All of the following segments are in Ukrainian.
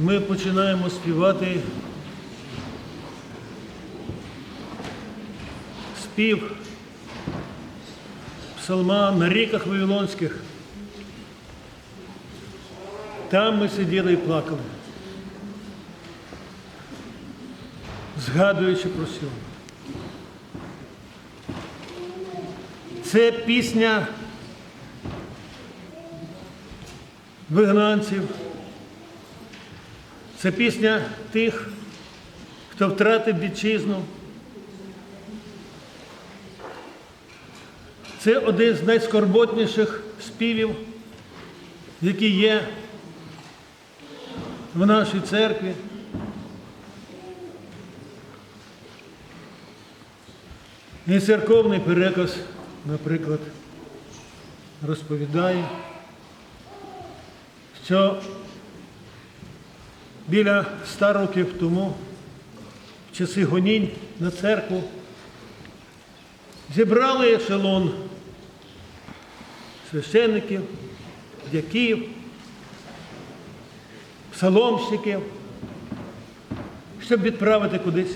ми починаємо співати спів псалма на ріках Вавилонських. Там ми сиділи і плакали, згадуючи про сьогодні. Це пісня вигнанців. Це пісня тих, хто втратив вітчизну. Це один з найскорботніших співів, які є в нашій церкві. І церковний переказ, наприклад, розповідає, що біля ста років тому, в часи гонінь на церкву, зібрали ешелон священників, дяків, псаломщиків, щоб відправити кудись.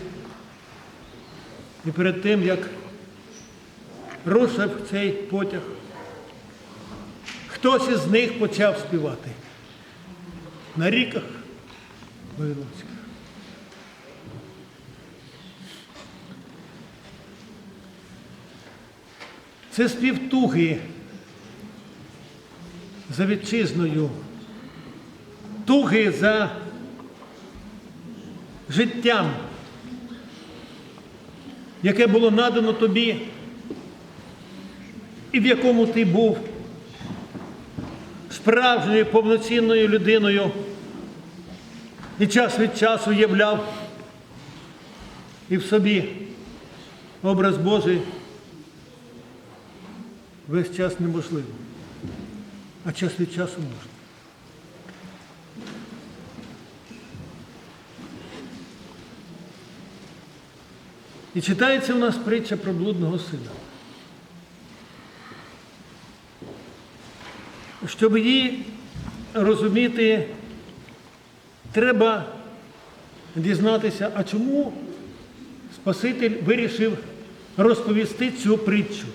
І перед тим, як рушив цей потяг, хтось із них почав співати на ріках Вавилонських. Це спів туги за вітчизною, туги за життям, яке було надано тобі, і в якому ти був справжньою повноцінною людиною і час від часу являв і в собі образ Божий весь час неможливо, а час від часу можна. І читається в нас притча про блудного сина. Щоб її розуміти, треба дізнатися, а чому Спаситель вирішив розповісти цю притчу.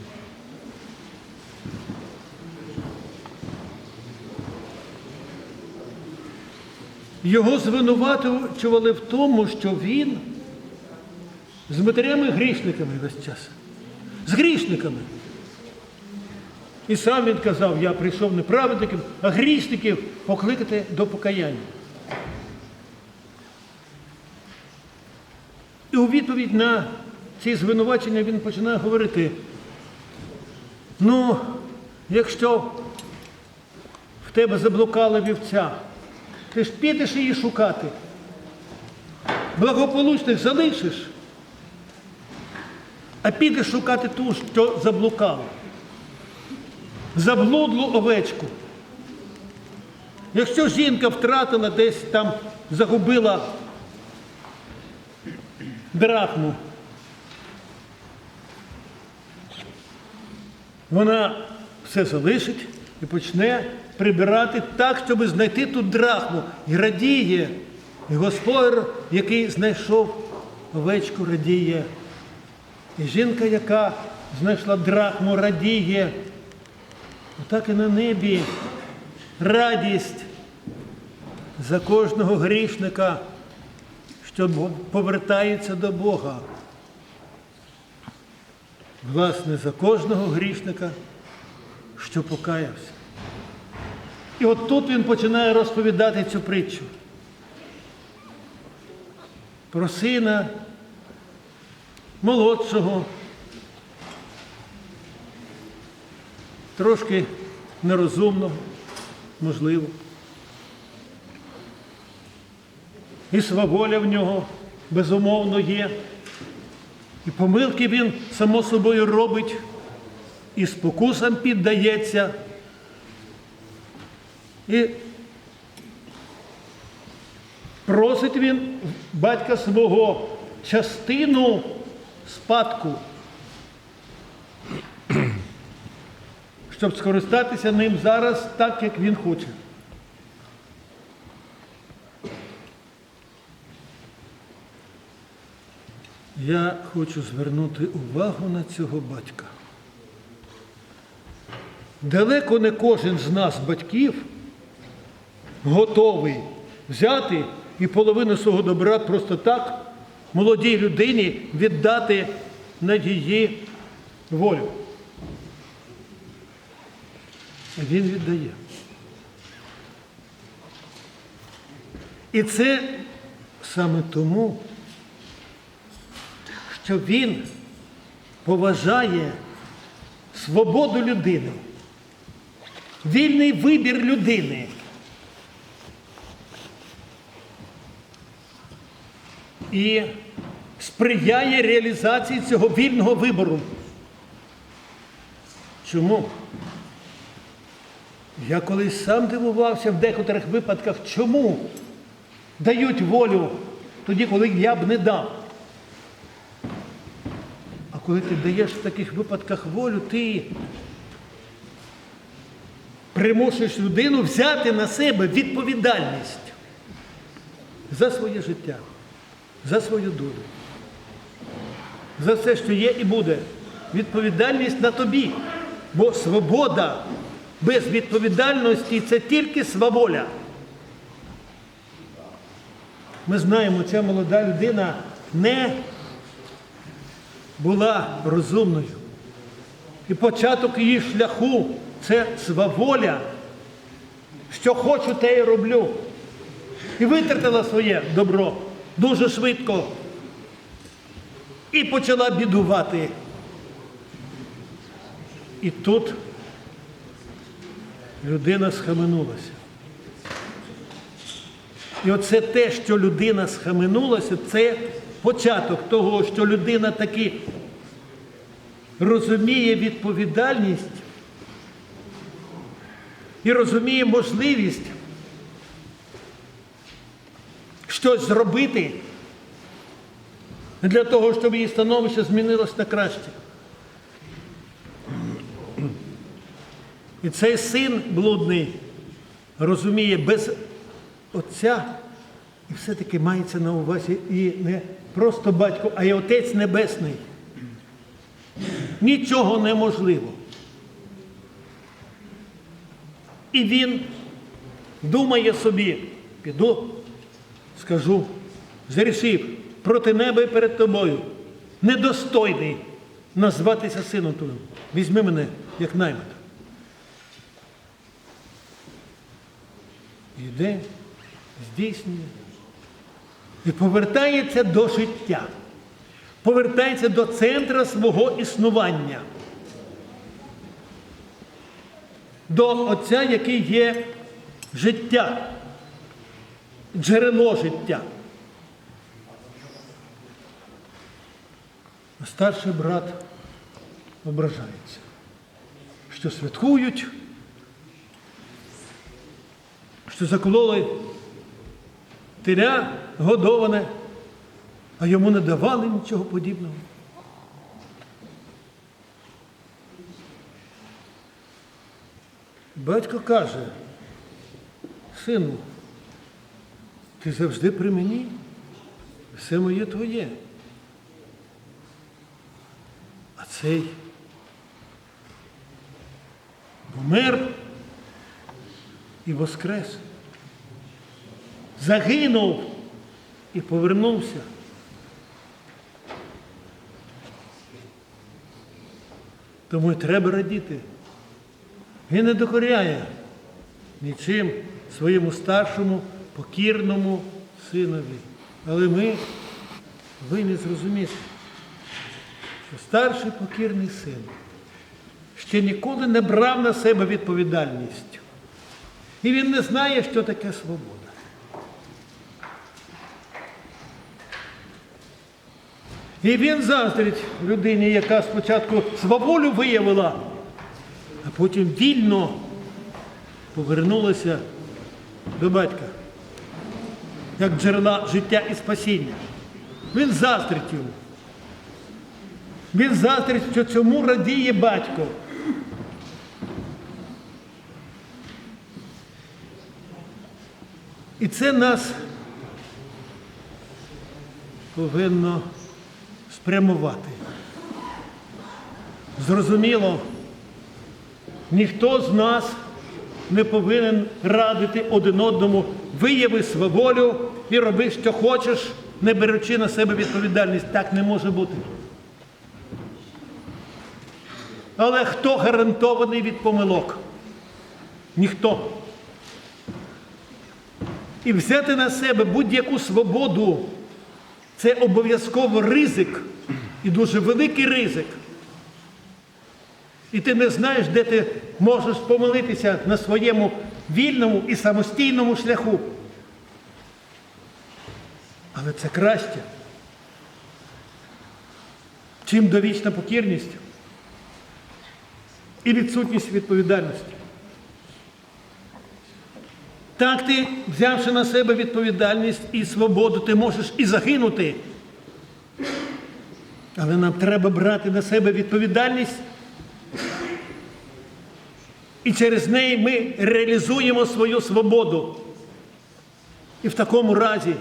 Його звинувачували в тому, що він з матерями-грішниками весь час. З грішниками. І сам він казав, я прийшов не праведником, а грішників покликати до покаяння. У відповідь на ці звинувачення він починає говорити, ну, якщо в тебе заблукала вівця, ти ж підеш її шукати, благополучних залишиш, а підеш шукати ту, що заблукала. Заблудлу овечку. Якщо жінка втратила десь там, загубила драхму, вона все залишить і почне прибирати так, щоб знайти ту драхму. І радіє. І господар, який знайшов овечку, радіє. І жінка, яка знайшла драхму, радіє. Отак і на небі радість за кожного грішника, що повертається до Бога. Власне, за кожного грішника, що покаявся. І от тут він починає розповідати цю притчу. Про сина молодшого, трошки нерозумного, можливо. І сваволя в нього безумовно є. І помилки він само собою робить, і спокусам піддається. І просить він батька свого частину спадку, щоб скористатися ним зараз так, як він хоче. Я хочу звернути увагу на цього батька. Далеко не кожен з нас, батьків, готовий взяти і половину свого добра просто так молодій людині віддати на її волю. Він віддає. І це саме тому, що він поважає свободу людини, вільний вибір людини. І сприяє реалізації цього вільного вибору. Чому? Я колись сам дивувався в декотрих випадках, чому дають волю тоді, коли я б не дав. Коли ти даєш в таких випадках волю, ти примушуєш людину взяти на себе відповідальність за своє життя, за свою долю, за все, що є і буде. Відповідальність на тобі. Бо свобода без відповідальності це тільки сваволя. Ми знаємо, ця молода людина не була розумною. І початок її шляху це сваволя. Що хочу, те і роблю. І витратила своє добро дуже швидко. І почала бідувати. І тут людина схаменулася. І оце те, що людина схаменулася, це початок того, що людина таки розуміє відповідальність і розуміє можливість щось зробити для того, щоб її становище змінилось на краще. І цей син блудний розуміє без Отця, і все-таки мається на увазі і не просто батько, а й Отець Небесний. Нічого неможливо. І він думає собі, піду, скажу, зрішив проти неба і перед тобою, недостойний назватися сином твоїм. Візьми мене як наймита. Йде, здійснює і повертається до життя, повертається до центра свого існування, до Отця, який є життя, джерело життя. Старший брат ображається, що святкують що закололи теля годоване, а йому не давали нічого подібного. Батько каже, сину, ти завжди при мені, все моє твоє. А цей помер і воскрес. Загинув і повернувся. Тому й треба радіти. Він не докоряє нічим своєму старшому, покірному синові. Але ми повинні зрозуміти, що старший покірний син ще ніколи не брав на себе відповідальність. І він не знає, що таке свобода. І він заздрить людині, яка спочатку своболю виявила, а потім вільно повернулася до батька, як джерела життя і спасіння. Він заздрить йому. Він заздрить, що цьому радіє батько. І це нас повинно спрямувати. Зрозуміло, ніхто з нас не повинен радити один одному, вияви свою і роби, що хочеш, не беручи на себе відповідальність. Так не може бути. Але хто гарантований від помилок? Ніхто. І взяти на себе будь-яку свободу це обов'язково ризик і дуже великий ризик. І ти не знаєш, де ти можеш помилитися на своєму вільному і самостійному шляху. Але це краще, чим довічна покірність і відсутність відповідальності. Так ти, взявши на себе відповідальність і свободу, ти можеш і загинути. Але нам треба брати на себе відповідальність. І через неї ми реалізуємо свою свободу. І в такому разі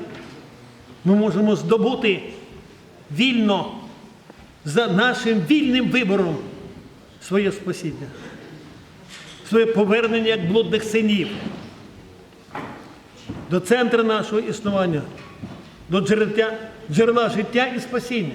ми можемо здобути вільно за нашим вільним вибором своє спасіння, своє повернення як блудних синів до центру нашого існування, до джерела, життя і спасіння.